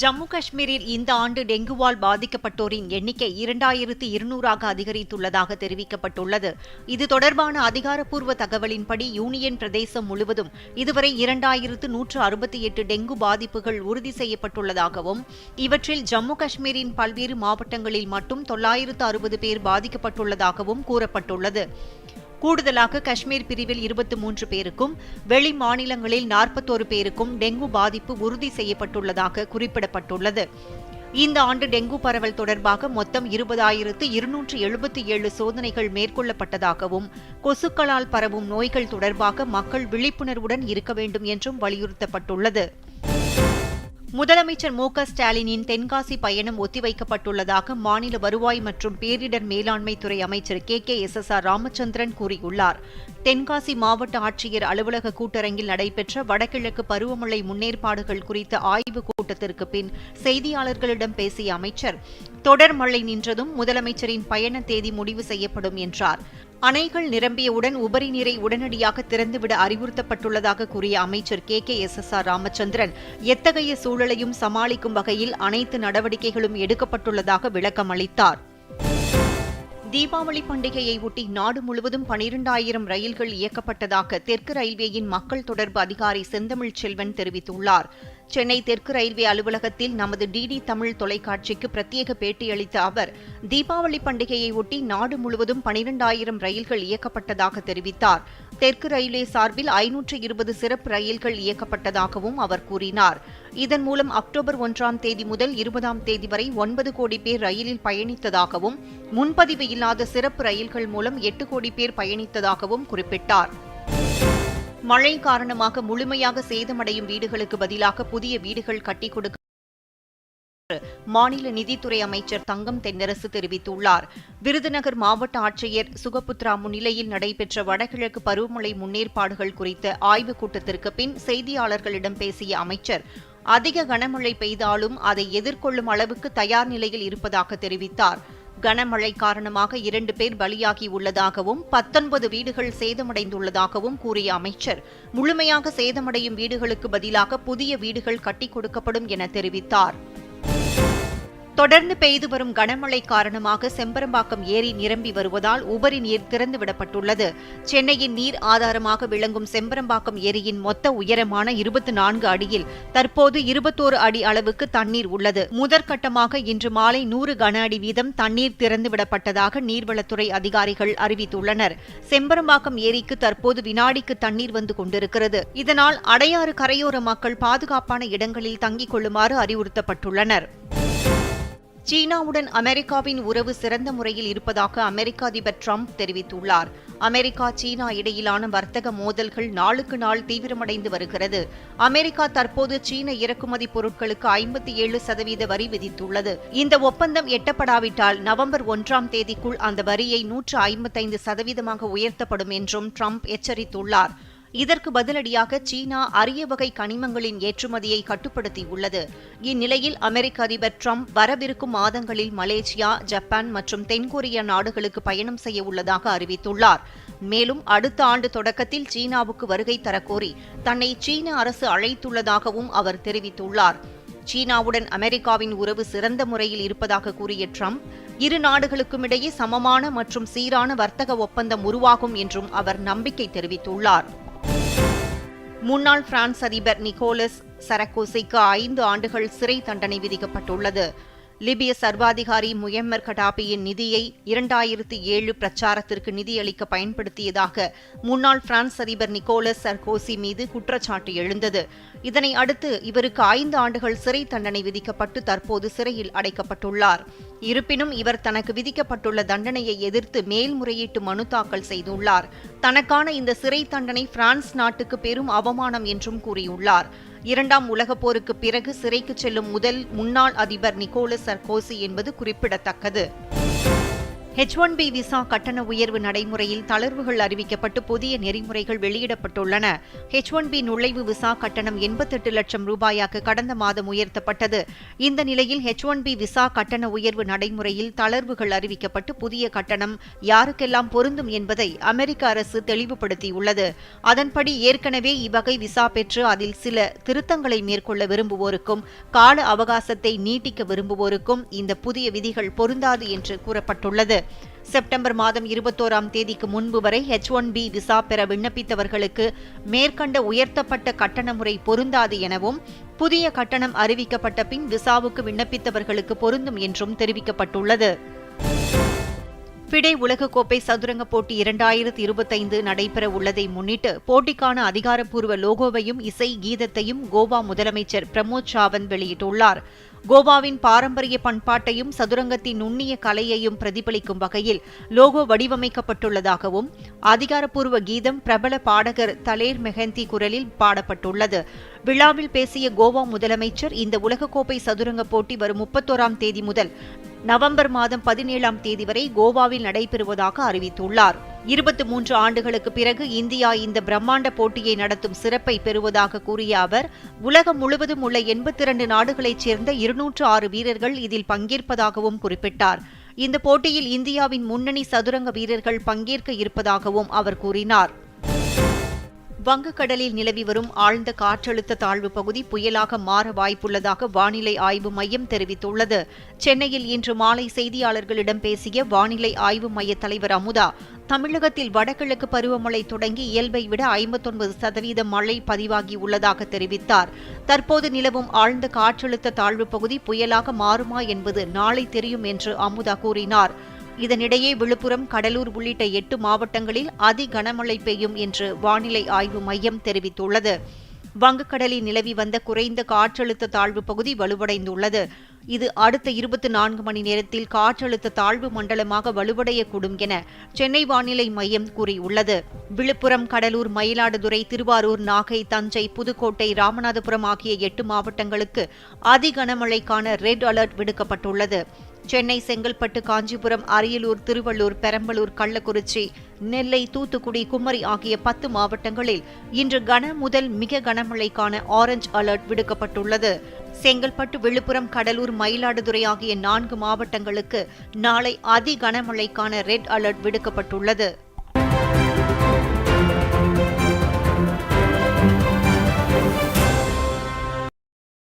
ஜம்மு காஷ்மீரில் இந்த ஆண்டு டெங்குவால் பாதிக்கப்பட்டோரின் எண்ணிக்கை இரண்டாயிரத்து இருநூறாக அதிகரித்துள்ளதாக தெரிவிக்கப்பட்டுள்ளது. இது தொடர்பான அதிகாரப்பூர்வ தகவலின்படி யூனியன் பிரதேசம் முழுவதும் இதுவரை இரண்டாயிரத்து நூற்று அறுபத்தி எட்டு டெங்கு பாதிப்புகள் உறுதி செய்யப்பட்டுள்ளதாகவும் இவற்றில் ஜம்மு காஷ்மீரின் பல்வேறு மாவட்டங்களில் மட்டும் தொள்ளாயிரத்து அறுபது பேர் பாதிக்கப்பட்டுள்ளதாகவும் கூறப்பட்டுள்ளது. கூடுதலாக காஷ்மீர் பிரிவில் இருபத்தி மூன்று பேருக்கும் வெளி மாநிலங்களில் நாற்பத்தோரு பேருக்கும் டெங்கு பாதிப்பு உறுதி செய்யப்பட்டுள்ளதாக குறிப்பிடப்பட்டுள்ளது. இந்த ஆண்டு டெங்கு பரவல் தொடர்பாக மொத்தம் இருபதாயிரத்து இருநூற்று எழுபத்தி ஏழு சோதனைகள் மேற்கொள்ளப்பட்டதாகவும் கொசுக்களால் பரவும் நோய்கள் தொடர்பாக மக்கள் விழிப்புணர்வுடன் இருக்க வேண்டும் என்றும் வலியுறுத்தப்பட்டுள்ளது. முதலமைச்சர் மு க ஸ்டாலினின் தென்காசி பயணம் ஒத்திவைக்கப்பட்டுள்ளதாக மாநில வருவாய் மற்றும் பேரிடர் மேலாண்மை துறை அமைச்சர் K K S S R Ramachandran கூறியுள்ளார். தென்காசி மாவட்ட ஆட்சியர் அலுவலக கூட்டரங்கில் நடைபெற்ற வடகிழக்கு பருவமழை முன்னேற்பாடுகள் குறித்த ஆய்வுக் கூட்டத்திற்கு பின் செய்தியாளர்களிடம் பேசிய அமைச்சர் தொடர் மழை நின்றதும் முதலமைச்சரின் பயண தேதி முடிவு செய்யப்படும் என்றார். அணைகள் நிரம்பியவுடன் உபரி நீரை உடனடியாக திறந்துவிட அறிவுறுத்தப்பட்டுள்ளதாக கூறிய அமைச்சர் K. K. S. S. R. Ramachandran எத்தகைய சூழலையும் சமாளிக்கும் வகையில் அனைத்து நடவடிக்கைகளும் எடுக்கப்பட்டுள்ளதாக விளக்கம் அளித்தார். தீபாவளி பண்டிகையை ஒட்டி நாடு முழுவதும் பனிரெண்டாயிரம் ரயில்கள் இயக்கப்பட்டதாக தெற்கு ரயில்வேயின் மக்கள் தொடர்பு அதிகாரி செந்தமிழ் செல்வன் தெரிவித்துள்ளார். சென்னை தெற்கு ரயில்வே அலுவலகத்தில் நமது டிடி தமிழ் தொலைக்காட்சிக்கு பிரத்யேக பேட்டியளித்த அவர் தீபாவளி பண்டிகையை ஒட்டி நாடு முழுவதும் பனிரெண்டாயிரம் ரயில்கள் இயக்கப்பட்டதாக தெரிவித்தார். தெற்கு ரயில்வே சார்பில் ஐநூற்று இருபது சிறப்பு ரயில்கள் இயக்கப்பட்டதாகவும் அவர் கூறினார். இதன் மூலம் அக்டோபர் ஒன்றாம் தேதி முதல் இருபதாம் தேதி வரை ஒன்பது கோடி பேர் ரயிலில் பயணித்ததாகவும் முன்பதிவு இல்லாத சிறப்பு ரயில்கள் மூலம் எட்டு கோடி பேர் பயணித்ததாகவும் குறிப்பிட்டார். மழை காரணமாக முழுமையாக சேதமடையும் வீடுகளுக்கு பதிலாக புதிய வீடுகள் கட்டிக் கொடுக்க மாநில நிதித்துறை அமைச்சர் தங்கம் தென்னரசு தெரிவித்துள்ளார். விருதுநகர் மாவட்ட ஆட்சியர் சுகபுத்ரா முன்னிலையில் நடைபெற்ற வடகிழக்கு பருவமழை முன்னேற்பாடுகள் குறித்த ஆய்வுக் கூட்டத்திற்கு பின் செய்தியாளர்களிடம் பேசிய அமைச்சர் அதிக கனமழை பெய்தாலும் அதை எதிர்கொள்ளும் அளவுக்கு தயார் நிலையில் இருப்பதாக தெரிவித்தார். கனமழை காரணமாக இரண்டு பேர் பலியாகி உள்ளதாகவும் பத்தொன்பது வீடுகள் சேதமடைந்துள்ளதாகவும் கூறிய அமைச்சர் முழுமையாக சேதமடையும் வீடுகளுக்கு பதிலாக புதிய வீடுகள் கட்டிக் கொடுக்கப்படும் என தெரிவித்தார். தொடர்ந்து பெய்து வரும் கனமழை காரணமாக செம்பரம்பாக்கம் ஏரி நிரம்பி வருவதால் உபரி நீர் திறந்துவிடப்பட்டுள்ளது. சென்னையின் நீர் ஆதாரமாக விளங்கும் செம்பரம்பாக்கம் ஏரியின் மொத்த உயரமான இருபத்தி நான்கு அடியில் தற்போது இருபத்தோரு அடி அளவுக்கு தண்ணீர் உள்ளது. முதற்கட்டமாக இன்று மாலை நூறு கன அடி வீதம் தண்ணீர் திறந்துவிடப்பட்டதாக நீர்வளத்துறை அதிகாரிகள் அறிவித்துள்ளனர். செம்பரம்பாக்கம் ஏரிக்கு தற்போது வினாடிக்கு தண்ணீர் வந்து கொண்டிருக்கிறது. இதனால் அடையாறு கரையோர மக்கள் பாதுகாப்பான இடங்களில் தங்கிக் கொள்ளுமாறு அறிவுறுத்தப்பட்டுள்ளனர். சீனாவுடன் அமெரிக்காவின் உறவு சிறந்த முறையில் இருப்பதாக அமெரிக்க அதிபர் ட்ரம்ப் தெரிவித்துள்ளார். அமெரிக்கா சீனா இடையிலான வர்த்தக மோதல்கள் நாளுக்கு நாள் தீவிரமடைந்து வருகிறது. அமெரிக்கா தற்போது சீன இறக்குமதி பொருட்களுக்கு ஐம்பத்தி ஏழு சதவீத வரி விதித்துள்ளது. இந்த ஒப்பந்தம் எட்டப்படாவிட்டால் நவம்பர் ஒன்றாம் தேதிக்குள் அந்த வரியை நூற்று ஐம்பத்தைந்து சதவீதமாக உயர்த்தப்படும் என்றும் ட்ரம்ப் எச்சரித்துள்ளார். இதற்கு பதிலடியாக சீனா அரிய வகை கனிமங்களின் ஏற்றுமதியை கட்டுப்படுத்தியுள்ளது. இந்நிலையில் அமெரிக்க அதிபர் ட்ரம்ப் வரவிருக்கும் மாதங்களில் மலேசியா ஜப்பான் மற்றும் தென்கொரிய நாடுகளுக்கு பயணம் செய்ய உள்ளதாக அறிவித்துள்ளார். மேலும் அடுத்த ஆண்டு தொடக்கத்தில் சீனாவுக்கு வருகை தரக்கோரி தன்னை சீன அரசு அழைத்துள்ளதாகவும் அவர் தெரிவித்துள்ளார். சீனாவுடன் அமெரிக்காவின் உறவு சிறந்த முறையில் இருப்பதாக கூறிய ட்ரம்ப் இரு நாடுகளுக்கும் இடையே சமமான மற்றும் சீரான வர்த்தக ஒப்பந்தம் உருவாகும் என்றும் அவர் நம்பிக்கை தெரிவித்துள்ளார். முன்னாள் பிரான்ஸ் அதிபர் நிக்கோலஸ் சரக்கோசிக்கு ஐந்து ஆண்டுகள் சிறை தண்டனை விதிக்கப்பட்டுள்ளது. லிபிய சர்வாதிகாரி முயம்மர் கடாபியின் நிதியை இரண்டாயிரத்தி ஏழு பிரச்சாரத்திற்கு நிதியளிக்க பயன்படுத்தியதாக முன்னாள் பிரான்ஸ் அதிபர் நிக்கோலஸ் சர்கோசி மீது குற்றச்சாட்டு எழுந்தது. இதனை அடுத்து இவருக்கு ஐந்து ஆண்டுகள் சிறை தண்டனை விதிக்கப்பட்டு தற்போது சிறையில் அடைக்கப்பட்டுள்ளார். இருப்பினும் இவர் தனக்கு விதிக்கப்பட்டுள்ள தண்டனையை எதிர்த்து மேல்முறையீட்டு மனு தாக்கல் செய்துள்ளார். தனக்கான இந்த சிறை தண்டனை பிரான்ஸ் நாட்டுக்கு பெரும் அவமானம் என்றும் கூறியுள்ளார். இரண்டாம் உலகப் போருக்கு பிறகு சிறைக்கு செல்லும் முதல் முன்னாள் அதிபர் நிக்கோலஸ் சர்கோசி என்பது குறிப்பிடத்தக்கது. ஹெச் ஒன் பி விசா கட்டண உயர்வு நடைமுறையில் தளர்வுகள் அறிவிக்கப்பட்டு புதிய நெறிமுறைகள் வெளியிடப்பட்டுள்ளன. ஹெச் ஒன் பி நுழைவு விசா கட்டணம் எண்பத்தெட்டு லட்சம் ரூபாயாக கடந்த மாதம் உயர்த்தப்பட்டது. இந்த நிலையில் ஹெச் ஒன் பி விசா கட்டண உயர்வு நடைமுறையில் தளர்வுகள் அறிவிக்கப்பட்டு புதிய கட்டணம் யாருக்கெல்லாம் பொருந்தும் என்பதை அமெரிக்க அரசு தெளிவுபடுத்தியுள்ளது. அதன்படி ஏற்கனவே இவ்வகை விசா பெற்று அதில் சில திருத்தங்களை மேற்கொள்ள விரும்புவோருக்கும் கால அவகாசத்தை நீட்டிக்க விரும்புவோருக்கும் இந்த புதிய விதிகள் பொருந்தாது என்று கூறப்பட்டுள்ளது. செப்டம்பர் மாதம் இருபத்தோராம் தேதிக்கு முன்பு வரை ஹெச் ஒன் பி விசா பெற விண்ணப்பித்தவர்களுக்கு மேற்கண்ட உயர்த்தப்பட்ட கட்டண முறை பொருந்தாது எனவும் புதிய கட்டணம் அறிவிக்கப்பட்ட பின் விசாவுக்கு விண்ணப்பித்தவர்களுக்கு பொருந்தும் என்றும் தெரிவிக்கப்பட்டுள்ளது. ஃபிடே உலகக்கோப்பை சதுரங்க போட்டி இரண்டாயிரத்தி இருபத்தைந்து நடைபெற உள்ளதை முன்னிட்டு போட்டிக்கான அதிகாரப்பூர்வ லோகோவையும் இசை கீதத்தையும் கோவா முதலமைச்சர் பிரமோத் சாவந்த் வெளியிட்டுள்ளார். கோவாவின் பாரம்பரிய பண்பாட்டையும் சதுரங்கத்தின் நுண்ணிய கலையையும் பிரதிபலிக்கும் வகையில் லோகோ வடிவமைக்கப்பட்டுள்ளதாகவும் அதிகாரப்பூர்வ கீதம் பிரபல பாடகர் தலேர் மெஹந்தி குரலில் பாடப்பட்டுள்ளது. விழாவில் பேசிய கோவா முதலமைச்சர் இந்த உலகக்கோப்பை சதுரங்க போட்டி வரும் முப்பத்தோராம் தேதி முதல் நவம்பர் மாதம் பதினேழாம் தேதி வரை கோவாவில் நடைபெறுவதாக அறிவித்துள்ளார். இருபத்தி மூன்று ஆண்டுகளுக்கு பிறகு இந்தியா இந்த பிரம்மாண்ட போட்டியை நடத்தும் சிறப்பை பெறுவதாக கூறிய அவர் உலகம் முழுவதும் உள்ள எண்பத்தி இரண்டு நாடுகளைச் சேர்ந்த இருநூற்று ஆறு வீரர்கள் இதில் பங்கேற்பதாகவும் குறிப்பிட்டார். இந்த போட்டியில் இந்தியாவின் முன்னணி சதுரங்க வீரர்கள் பங்கேற்க இருப்பதாகவும் அவர் கூறினார். வங்கக்கடலில் நிலவி வரும் ஆழ்ந்த காற்றழுத்த தாழ்வு பகுதி புயலாக மாற வாய்ப்புள்ளதாக வானிலை ஆய்வு மையம் தெரிவித்துள்ளது. சென்னையில் இன்று மாலை செய்தியாளர்களிடம் பேசிய வானிலை ஆய்வு மைய தலைவர் அமுதா தமிழகத்தில் வடகிழக்கு பருவமழை தொடங்கி இயல்பை விட ஐம்பத்தொன்பது சதவீதம் மழை பதிவாகி உள்ளதாக தெரிவித்தார். தற்போது நிலவும் ஆழ்ந்த காற்றழுத்த தாழ்வு பகுதி புயலாக மாறுமா என்பது நாளை தெரியும் என்று அமுதா கூறினார். இதனிடையே விழுப்புரம் கடலூர் உள்ளிட்ட எட்டு மாவட்டங்களில் அதி கனமழை பெய்யும் என்று வானிலை ஆய்வு மையம் தெரிவித்துள்ளது. வங்கக்கடலில் நிலவி வந்த குறைந்த காற்றழுத்த தாழ்வு பகுதி வலுவடைந்துள்ளது. இது அடுத்த இருபத்தி நான்கு மணி நேரத்தில் காற்றழுத்த தாழ்வு மண்டலமாக வலுவடையக்கூடும் என சென்னை வானிலை மையம் கூறியுள்ளது. விழுப்புரம் கடலூர் மயிலாடுதுறை திருவாரூர் நாகை தஞ்சை புதுக்கோட்டை ராமநாதபுரம் ஆகிய எட்டு மாவட்டங்களுக்கு அதி கனமழைக்கான ரெட் அலர்ட் விடுக்கப்பட்டுள்ளது. சென்னை செங்கல்பட்டு காஞ்சிபுரம் அரியலூர் திருவள்ளூர் பெரம்பலூர் கள்ளக்குறிச்சி நெல்லை தூத்துக்குடி குமரி ஆகிய பத்து மாவட்டங்களில் இன்று கன முதல் மிக கனமழைக்கான ஆரஞ்ச் அலர்ட் விடுக்கப்பட்டுள்ளது. செங்கல்பட்டு விழுப்புரம் கடலூர் மயிலாடுதுறை ஆகிய நான்கு மாவட்டங்களுக்கு நாளை அதி கனமழைக்கான ரெட் அலர்ட் விடுக்கப்பட்டுள்ளது.